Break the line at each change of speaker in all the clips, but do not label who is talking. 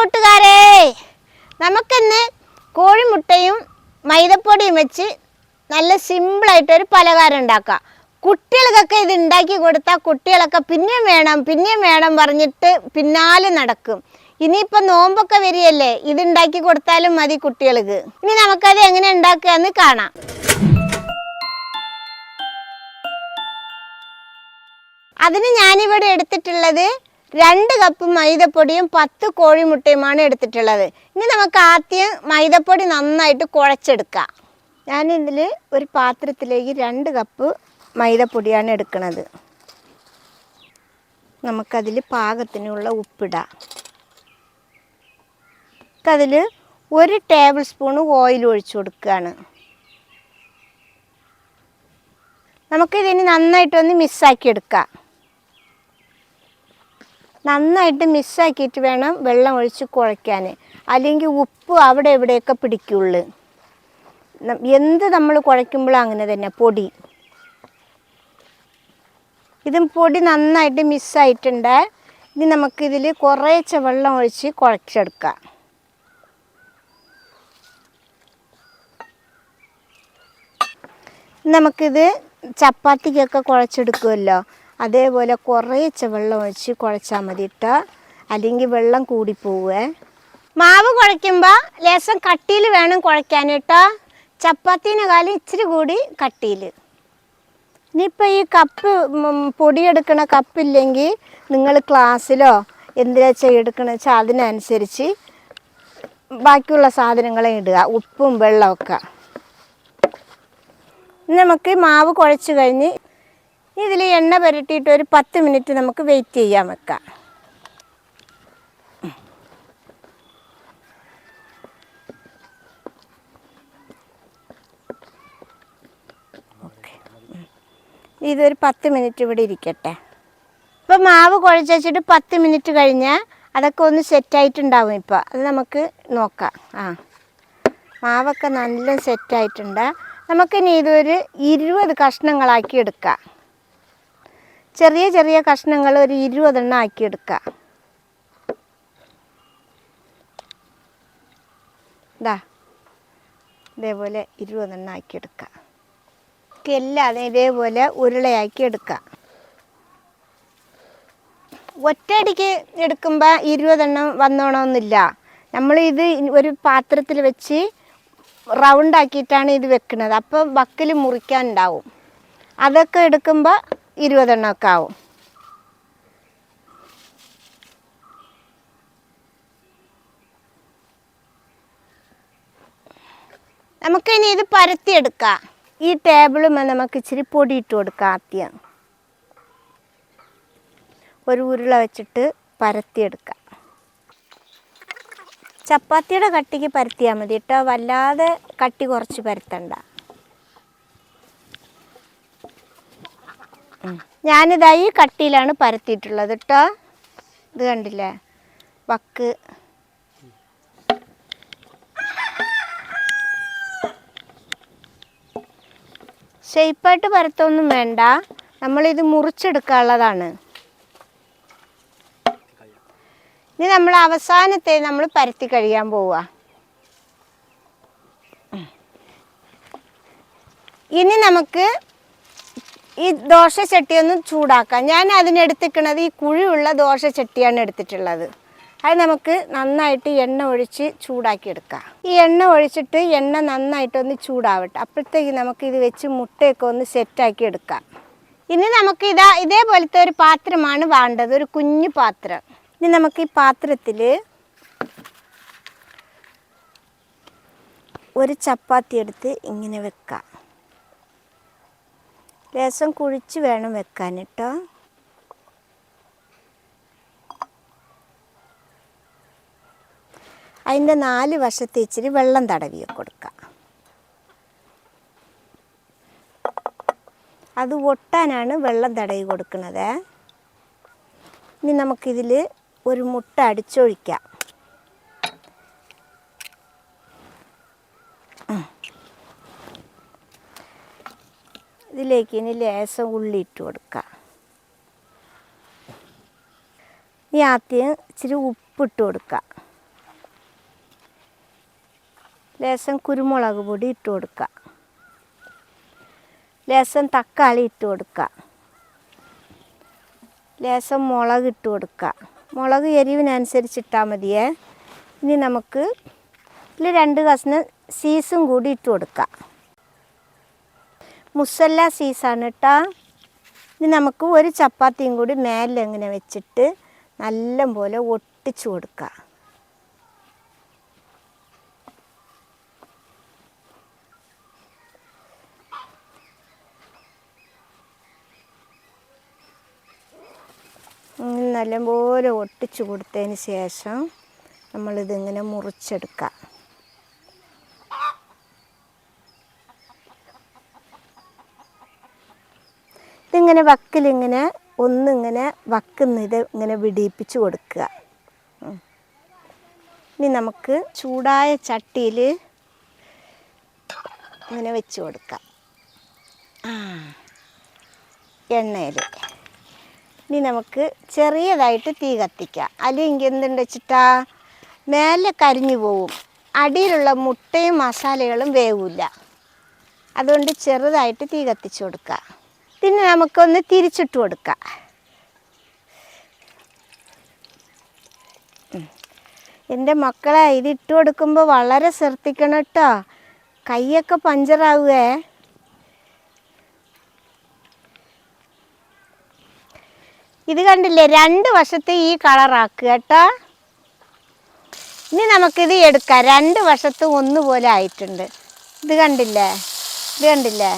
കൂട്ടുകാരെ. നമുക്കിന്ന് കോഴിമുട്ടയും മൈദപ്പൊടിയും വെച്ച് നല്ല സിമ്പിളായിട്ടൊരു പലഹാരം ഉണ്ടാക്കാം. കുട്ടികൾക്കൊക്കെ ഇത് ഉണ്ടാക്കി കൊടുത്താൽ കുട്ടികളൊക്കെ പിന്നെയും വേണം പിന്നെയും വേണം പറഞ്ഞിട്ട് പിന്നാലെ നടക്കും. ഇനിയിപ്പോൾ നോമ്പൊക്കെ വരികയല്ലേ ഇത് ഉണ്ടാക്കി കൊടുത്താലും മതി കുട്ടികൾക്ക്. ഇനി നമുക്കത് എങ്ങനെ ഉണ്ടാക്കുക എന്ന് കാണാം. അതിന് ഞാനിവിടെ എടുത്തിട്ടുള്ളത് രണ്ട് കപ്പ് മൈദപ്പൊടിയും പത്ത് കോഴിമുട്ടയുമാണ് എടുത്തിട്ടുള്ളത്. ഇനി നമുക്ക് ആദ്യം മൈദപ്പൊടി നന്നായിട്ട് കുഴച്ചെടുക്കാം. ഞാനിതിൽ ഒരു പാത്രത്തിലേക്ക് രണ്ട് കപ്പ് മൈദപ്പൊടിയാണ് എടുക്കുന്നത് നമുക്കതിൽ പാകത്തിനുള്ള ഉപ്പിടാം. അതിൽ ഒരു ടേബിൾ സ്പൂണ് ഓയിൽ ഒഴിച്ചു കൊടുക്കുകയാണ്. നമുക്കിതിന് നന്നായിട്ടൊന്ന് മിക്സാക്കി എടുക്കാം. നന്നായിട്ട് മിക്സാക്കിയിട്ട് വേണം വെള്ളം ഒഴിച്ച് കുഴയ്ക്കാൻ. അല്ലെങ്കിൽ ഉപ്പ് അവിടെ എവിടെയൊക്കെ പിടിക്കുള്ളൂ. എന്ത് നമ്മൾ കുഴയ്ക്കുമ്പോഴും അങ്ങനെ തന്നെ പൊടി. ഇതും പൊടി നന്നായിട്ട് മിസ്സായിട്ടുണ്ട്. ഇനി നമുക്കിതിൽ കുറേച്ച വെള്ളം ഒഴിച്ച് കുഴച്ചെടുക്കാം. നമുക്കിത് ചപ്പാത്തിക്കൊക്കെ കുഴച്ചെടുക്കുമല്ലോ. അതേപോലെ കുറേച്ച വെള്ളം ഒഴിച്ച് കുഴച്ചാൽ മതി കേട്ടോ അല്ലെങ്കിൽ വെള്ളം കൂടിപ്പോവേ മാവ് കുഴയ്ക്കുമ്പോൾ ലേശം കട്ടിയിൽ വേണം കുഴയ്ക്കാൻ കേട്ടോ ചപ്പാത്തിനെക്കാളും ഇച്ചിരി കൂടി കട്ടിയിൽ ഇനിയിപ്പോൾ ഈ കപ്പ് പൊടിയെടുക്കണ കപ്പില്ലെങ്കിൽ നിങ്ങൾ ക്ലാസ്സിലോ എന്തിനാ ചെയ്യെടുക്കണ വെച്ചാൽ അതിനനുസരിച്ച് ബാക്കിയുള്ള സാധനങ്ങളെ ഇടുക ഉപ്പും വെള്ളമൊക്കെ. നമുക്ക് മാവ് കുഴച്ച് കഴിഞ്ഞ് ഇതിൽ എണ്ണ പുരട്ടിയിട്ട് ഒരു പത്ത് മിനിറ്റ് നമുക്ക് വെയിറ്റ് ചെയ്യാൻ വെക്കാം. ഇതൊരു പത്ത് മിനിറ്റ് ഇവിടെ ഇരിക്കട്ടെ. ഇപ്പം മാവ് കുഴച്ച് വെച്ചിട്ട് പത്ത് മിനിറ്റ് കഴിഞ്ഞാൽ അതൊക്കെ ഒന്ന് സെറ്റായിട്ടുണ്ടാവും ഇപ്പോൾ അത് നമുക്ക് നോക്കാം. ആ. മാവൊക്കെ നല്ല സെറ്റായിട്ടുണ്ട് നമുക്കിനി ഇതൊരു ഇരുപത് കഷ്ണങ്ങളാക്കി എടുക്കാം. ചെറിയ ചെറിയ കഷ്ണങ്ങൾ ഒരു ഇരുപതെണ്ണം ആക്കി എടുക്കാം ഇതാ ഇതേപോലെ ഇരുപതെണ്ണം ആക്കി എടുക്കാം എല്ലാതും ഇതേപോലെ ഉരുളയാക്കി എടുക്കുക. ഒറ്റയടിക്ക് എടുക്കുമ്പോൾ ഇരുപതെണ്ണം വന്നോണമെന്നില്ല നമ്മൾ ഇത് ഒരു പാത്രത്തിൽ വെച്ച് റൗണ്ടാക്കിയിട്ടാണ് ഇത് വെക്കുന്നത്. അപ്പോൾ ബക്കിൽ മുറിക്കാനുണ്ടാവും അതൊക്കെ എടുക്കുമ്പോൾ ഇരുപതെണ്ണമൊക്കെ ആവും. നമുക്കിനി ഇത് പരത്തിയെടുക്കാം. ഈ ടേബിളും നമുക്ക് ഇച്ചിരി പൊടി ഇട്ട് കൊടുക്കാം ആദ്യം. ഒരു ഉരുള വെച്ചിട്ട് പരത്തിയെടുക്കാം. ചപ്പാത്തിയുടെ കട്ടിക്ക് പരത്തിയാൽ മതി കേട്ടോ. വല്ലാതെ കട്ടി കുറച്ച് പരത്തണ്ട. ഞാനിതാ ഈ കട്ടിയിലാണ് പരത്തിയിട്ടുള്ളത് കേട്ടോ ഇത് കണ്ടില്ലേ? വക്ക്. ഷെയ്പ്പായിട്ട് പരത്തൊന്നും വേണ്ട. നമ്മളിത് മുറിച്ചെടുക്കാനുള്ളതാണ്. ഇനി നമ്മൾ അവസാനത്തെ നമ്മൾ പരത്തി കഴിയാൻ പോവുക. ഇനി നമുക്ക് ഈ ദോശച്ചട്ടി ഒന്ന് ചൂടാക്കാം. ഞാൻ അതിനെടുത്തിക്കണത് ഈ കുഴിയുള്ള ദോശ ചട്ടിയാണ് എടുത്തിട്ടുള്ളത്. അത് നമുക്ക് നന്നായിട്ട് എണ്ണ ഒഴിച്ച് ചൂടാക്കിയെടുക്കാം. ഈ എണ്ണ ഒഴിച്ചിട്ട് എണ്ണ നന്നായിട്ടൊന്ന് ചൂടാവട്ടെ. അപ്പോഴത്തേക്ക് നമുക്ക് ഇത് വെച്ച് മുട്ടയൊക്കെ ഒന്ന് സെറ്റാക്കി എടുക്കാം. ഇനി നമുക്ക് ഇതാ ഇതേപോലത്തെ ഒരു പാത്രമാണ് വേണ്ടത്. ഒരു കുഞ്ഞു പാത്രം. ഇനി നമുക്ക് ഈ പാത്രത്തിൽ ഒരു ചപ്പാത്തി എടുത്ത് ഇങ്ങനെ വെക്കാം. ലേശം കുഴിച്ച് വേണം വെക്കാൻ കേട്ടോ. അതിന്റെ നാല് വശത്ത് ഇച്ചിരി വെള്ളം തടവി കൊടുക്കാം. അത് ഒട്ടാനാണ് വെള്ളം തടവി കൊടുക്കുന്നത്. ഇനി നമുക്കിതിൽ ഒരു മുട്ട അടിച്ചൊഴിക്കാം. ഇതിലേക്ക് ഇനി ലേശം ഉള്ളി ഇട്ട് കൊടുക്കുക ഇനി ആദ്യം ഇച്ചിരി ഉപ്പിട്ട് കൊടുക്കുക ലേശം കുരുമുളക് പൊടി ഇട്ട് കൊടുക്കുക ലേശം തക്കാളി ഇട്ട് കൊടുക്കുക ലേശം മുളക് ഇട്ട് കൊടുക്കുക മുളക് എരിവിനനുസരിച്ച് ഇട്ടാൽ മതിയേ. ഇനി നമുക്ക് ഇതിൽ രണ്ട് കഷ്ണം സീസും കൂടി ഇട്ട് കൊടുക്കുക മുസല്ല സീസാണ് കേട്ടോ ഇനി നമുക്ക് ഒരു ചപ്പാത്തിയും കൂടി മേലെ ഇങ്ങനെ വെച്ചിട്ട് നല്ല പോലെ ഒട്ടിച്ചു കൊടുക്കുക നല്ലപോലെ ഒട്ടിച്ചു കൊടുത്തതിന് ശേഷം നമ്മളിതിങ്ങനെ മുറിച്ചെടുക്കുക ഇതിങ്ങനെ വക്കിലിങ്ങനെ ഒന്നിങ്ങനെ വക്കുന്ന ഇത് ഇങ്ങനെ വിടിയിപ്പിച്ച് കൊടുക്കുക. ഇനി നമുക്ക് ചൂടായ ചട്ടിയിൽ ഇങ്ങനെ വെച്ച് കൊടുക്കാം. ആ. എണ്ണയിൽ. ഇനി നമുക്ക് ചെറിയതായിട്ട് തീ കത്തിക്കാം. അല്ലെങ്കിൽ എന്തുണ്ട് വെച്ചിട്ടാ? മേലെ കരിഞ്ഞു പോവും. അടിയിലുള്ള മുട്ടയും മസാലകളും വേവില്ല അതുകൊണ്ട് ചെറുതായിട്ട് തീ കത്തിച്ച് കൊടുക്കുക പിന്നെ നമുക്കൊന്ന് തിരിച്ചിട്ട് കൊടുക്കാം. എന്റെ മക്കളെ ഇത് ഇട്ട് കൊടുക്കുമ്പോൾ വളരെ ശ്രദ്ധിക്കണം കേട്ടോ. കൈയൊക്കെ പഞ്ചറാവുകേ ഇത് കണ്ടില്ലേ രണ്ട് വശത്തെ ഈ കളറാക്കുക കേട്ടോ. ഇനി നമുക്കിത് എടുക്കാം. രണ്ട് വശത്തും ഒന്നുപോലെ ആയിട്ടുണ്ട്. ഇത് കണ്ടില്ലേ? ഇത് കണ്ടില്ലേ?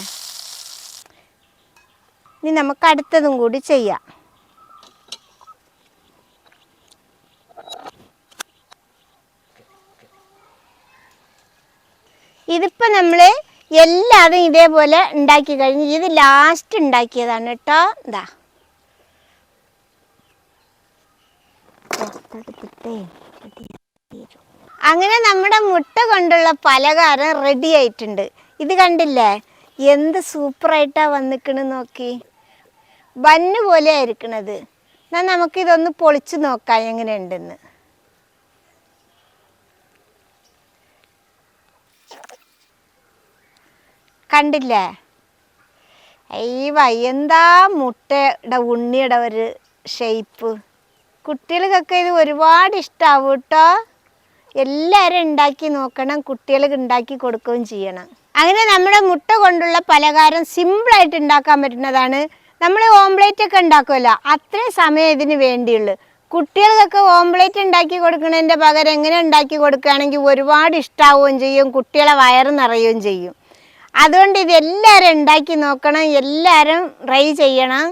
ഇനി നമുക്ക് അടുത്തതും കൂടി ചെയ്യാം. ഇതിപ്പോൾ നമ്മൾ എല്ലാതും ഇതേപോലെ ഉണ്ടാക്കി കഴിഞ്ഞ് ഇത് ലാസ്റ്റ് ഉണ്ടാക്കിയതാണ് കേട്ടോ. എന്താ അങ്ങനെ നമ്മുടെ മുട്ട കൊണ്ടുള്ള പലഹാരം റെഡി ആയിട്ടുണ്ട്. ഇത് കണ്ടില്ലേ? എന്ത് സൂപ്പറായിട്ടാ വന്നിക്കണ് നോക്കി. ബന്ന് പോലെ ആയിരിക്കണത്. എന്നാൽ നമുക്കിതൊന്ന് പൊളിച്ചു നോക്കാം എങ്ങനെയുണ്ടെന്ന്. കണ്ടില്ലേ? അയ്യവ എന്താ മുട്ടയുടെ ഉണ്ണിയുടെ ഒരു ഷേപ്പ് കുട്ടികൾക്കൊക്കെ ഇത് ഒരുപാട് ഇഷ്ടമാവും കേട്ടോ എല്ലാവരും ഉണ്ടാക്കി നോക്കണം കുട്ടികൾക്ക് ഉണ്ടാക്കി കൊടുക്കുകയും ചെയ്യണം. അങ്ങനെ നമ്മുടെ മുട്ട കൊണ്ടുള്ള പലഹാരം സിമ്പിളായിട്ട് ഉണ്ടാക്കാൻ പറ്റുന്നതാണ് നമ്മൾ ഓംപ്ലേറ്റ് ഒക്കെ ഉണ്ടാക്കുമല്ലോ അത്രയും സമയം ഇതിന് വേണ്ടിയുള്ളൂ. കുട്ടികൾക്കൊക്കെ ഓംപ്ലേറ്റ് ഉണ്ടാക്കി കൊടുക്കുന്നതിന്റെ പകരം എങ്ങനെ ഉണ്ടാക്കി കൊടുക്കുകയാണെങ്കിൽ ഒരുപാട് ഇഷ്ടാവുകയും ചെയ്യും കുട്ടികളെ വയറ് നിറയുകയും ചെയ്യും. അതുകൊണ്ട് ഇത് എല്ലാവരും ഉണ്ടാക്കി നോക്കണം എല്ലാവരും ട്രൈ ചെയ്യണം.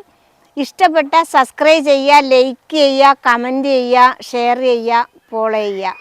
ഇഷ്ടപ്പെട്ട സബ്സ്ക്രൈബ് ചെയ്യുക ലൈക്ക് ചെയ്യുക കമന്റ് ചെയ്യുക ഷെയർ ചെയ്യുക ഫോളോ ചെയ്യുക.